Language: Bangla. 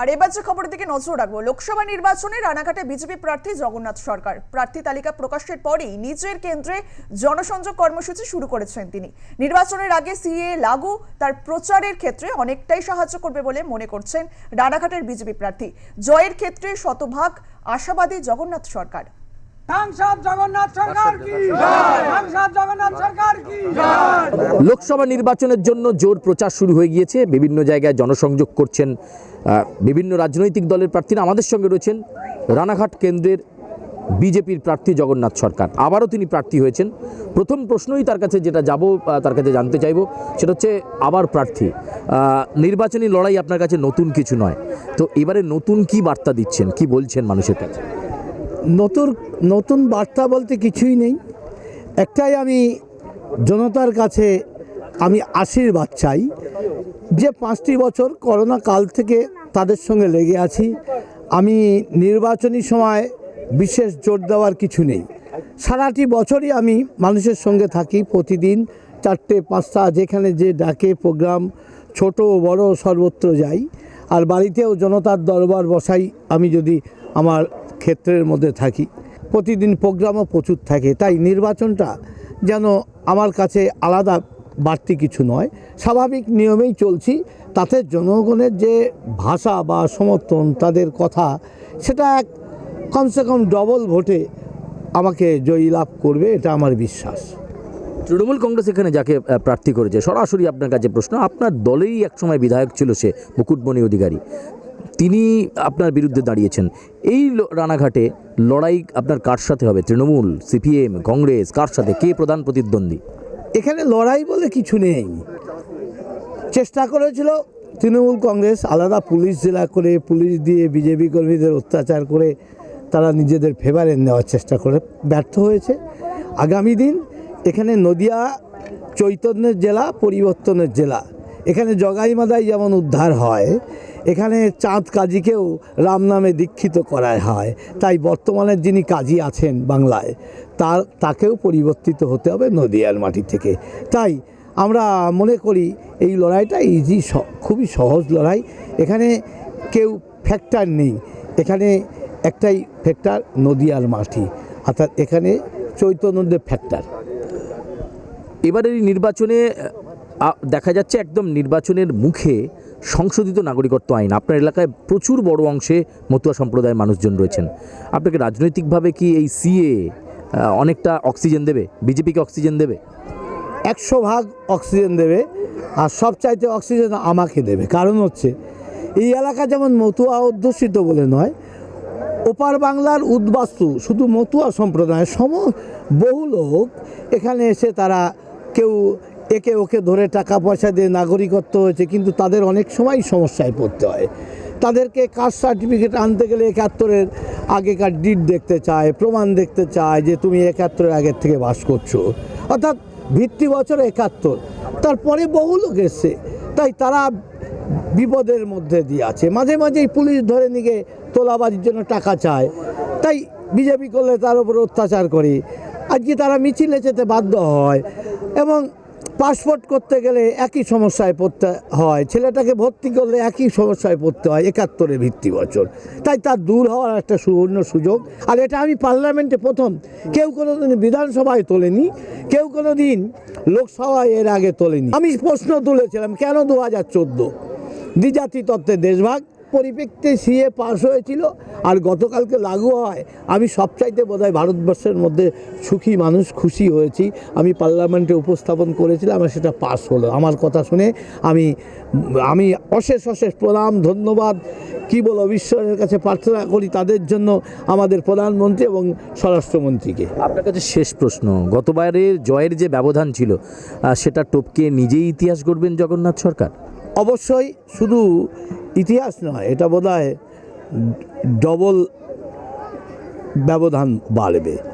আর এবার যে খবরের দিকে নজর রাখব, লোকসভা নির্বাচনে রানাঘাটে বিজেপি প্রার্থী জগন্নাথ সরকার। প্রার্থী তালিকা প্রকাশের পরেই নিজের কেন্দ্রে জনসংযোগ কর্মসূচি শুরু করেছেন তিনি। নির্বাচনের আগে সিএ লাগু, তার প্রচারের ক্ষেত্রে অনেকটাই সাহায্য করবে বলে মনে করছেন রানাঘাটের বিজেপি প্রার্থী। জয়ের ক্ষেত্রে শতভাগ আশাবাদী জগন্নাথ সরকার। সাংসদ জগন্নাথ সরকার কি? সাংসদ জগন্নাথ সরকার কি? লোকসভা নির্বাচনের জন্য জোর প্রচার শুরু হয়ে গিয়েছে। বিভিন্ন জায়গায় জনসংযোগ করছেন বিভিন্ন রাজনৈতিক দলের প্রার্থীরা। আমাদের সঙ্গে রয়েছেন রানাঘাট কেন্দ্রের বিজেপির প্রার্থী জগন্নাথ সরকার। আবারও তিনি প্রার্থী হয়েছেন। প্রথম প্রশ্নই তার কাছে যেটা যাব তার কাছে জানতে চাইব সেটা হচ্ছে আবার প্রার্থী। নির্বাচনী লড়াই আপনার কাছে নতুন কিছু নয়। তো এবারে নতুন কি বার্তা দিচ্ছেন কি বলছেন মানুষের কাছে? নতুন নতুন বার্তা বলতে কিছুই নেই। একটাই আমি জনতার কাছে আমি আশীর্বাদ চাই যে পাঁচটি বছর করোনা কাল থেকে তাদের সঙ্গে লেগে আছি। আমি নির্বাচনী সময় বিশেষ জোর দেওয়ার কিছু নেই। সারাটি বছরই আমি মানুষের সঙ্গে থাকি প্রতিদিন চারটে, পাঁচটা, যেখানে যে ডাকে প্রোগ্রাম, ছোট বড় সর্বত্র যাই। আর বাড়িতেও জনতার দরবার বসাই। আমি যদি আমার ক্ষেত্রের মধ্যে থাকি। প্রতিদিন প্রোগ্রামও প্রচুর থাকে। তাই নির্বাচনটা যেন আমার কাছে আলাদা বাড়তি কিছু নয়। স্বাভাবিক নিয়মেই চলছি। তাতে জনগণের যে ভাষা বা সমর্থন, তাদের কথা, সেটা এক কমসে কম ডবল ভোটে আমাকে জয়ী লাভ করবে, এটা আমার বিশ্বাস। তৃণমূল কংগ্রেস এখানে যাকে প্রার্থী করেছে, সরাসরি আপনার কাছে প্রশ্ন, আপনার দলেরই একসময় বিধায়ক ছিল সে, মুকুটমণি অধিকারী। তিনি আপনার বিরুদ্ধে দাঁড়িয়েছেন। এই রানাঘাটে লড়াই আপনার কার সাথে হবে? তৃণমূল, সিপিএম, কংগ্রেস, কার সাথে? কে প্রধান প্রতিদ্বন্দ্বী? এখানে লড়াই বলে কিছু নেই। চেষ্টা করেছিল তৃণমূল কংগ্রেস, আলাদা পুলিশ জেলা করে, পুলিশ দিয়ে বিজেপি কর্মীদের অত্যাচার করে তারা নিজেদের ফেভারে নেওয়ার চেষ্টা করে ব্যর্থ হয়েছে। আগামী দিন এখানে নদিয়া, চৈতন্যের জেলা, পরিবর্তনের জেলা। এখানে জগাই মাদাই যেমন উদ্ধার হয়, এখানে চাঁদ কাজীকেও রাম নামে দীক্ষিত করা হয়। তাই বর্তমানে যিনি কাজী আছেন বাংলায়, তার, তাকেও পরিবর্তিত হতে হবে নদিয়ার মাটি থেকে। তাই আমরা মনে করি এই লড়াইটা ইজি খুবই সহজ লড়াই। এখানে কেউ ফ্যাক্টর নেই। এখানে একটাই ফ্যাক্টর নদিয়ার মাটি, অর্থাৎ এখানে চৈতন্যদের ফ্যাক্টর এবারের নির্বাচনে দেখা যাচ্ছে একদম নির্বাচনের মুখে সংশোধিত নাগরিকত্ব আইন। আপনার এলাকায় প্রচুর বড় অংশে মতুয়া সম্প্রদায়ের মানুষজন রয়েছেন। আপনাকে রাজনৈতিকভাবে কি এই সিএ অনেকটা অক্সিজেন দেবে? বিজেপিকে অক্সিজেন দেবে? একশো ভাগ অক্সিজেন দেবে আর সবচাইতে অক্সিজেন আমাকে দেবে। কারণ হচ্ছে, এই এলাকা যেমন মতুয়া অধ্যুষিত বলে নয়, ওপার বাংলার উদ্বাস্তু শুধু মতুয়া সম্প্রদায়, সম বহু লোক এখানে এসে তারা কেউ একে ওকে ধরে টাকা পয়সা দিয়ে নাগরিকত্ব হয়েছে, কিন্তু তাদের অনেক সময় সমস্যায় পড়তে হয়। তাদেরকে কাস্ট সার্টিফিকেট আনতে গেলে একাত্তরের আগেকার ডিট দেখতে চায়, প্রমাণ দেখতে চায় যে তুমি একাত্তরের আগের থেকে বাস করছ। অর্থাৎ ভিত্তি বছর একাত্তর। তারপরে বহু লোক এসছে, তাই তারা বিপদের মধ্যে দিয়ে আছে। মাঝে মাঝেই পুলিশ ধরে নিয়ে তোলাবাজির জন্য টাকা চায়। তাই বিজেপি করলে তার উপর অত্যাচার করে। আজকে তারা মিছিলে যেতে বাধ্য হয় এবং পাসপোর্ট করতে গেলে একই সমস্যায় পড়তে হয়। ছেলেটাকে ভর্তি করলে একই সমস্যায় পড়তে হয়, একাত্তরের ভিত্তি বছর। তাই তার দূর হওয়ার একটা সুবর্ণ সুযোগ। আর এটা আমি পার্লামেন্টে প্রথম। কেউ কোনো দিন বিধানসভায় তোলেনি, কেউ কোনো দিন লোকসভায় এর আগে তোলেনি। আমি প্রশ্ন তুলেছিলাম, কেন দু হাজার চোদ্দ? দ্বিজাতি তত্ত্বের দেশভাগ। পরিপ্রেক্ষিতে সিএ পাশ হয়েছিল আর গতকালকে লাগু হয় আমি সবচাইতে বোধহয় ভারতবর্ষের মধ্যে সুখী মানুষ খুশি হয়েছি। আমি পার্লামেন্টে উপস্থাপন করেছিলাম আর সেটা পাস হলো। আমার কথা শুনে আমি আমি অশেষ অশেষ প্রণাম ধন্যবাদ। কী বলব ঈশ্বরের কাছে প্রার্থনা করি তাদের জন্য আমাদের প্রধানমন্ত্রী এবং স্বরাষ্ট্রমন্ত্রীকে। আপনার কাছে শেষ প্রশ্ন গতবারের জয়ের যে ব্যবধান ছিল সেটা টপকে নিজেই ইতিহাস গড়বেন জগন্নাথ সরকার? অবশ্যই শুধু ইতিহাস নয় এটা বোধ হয় ডবল ব্যবধান বাড়বে।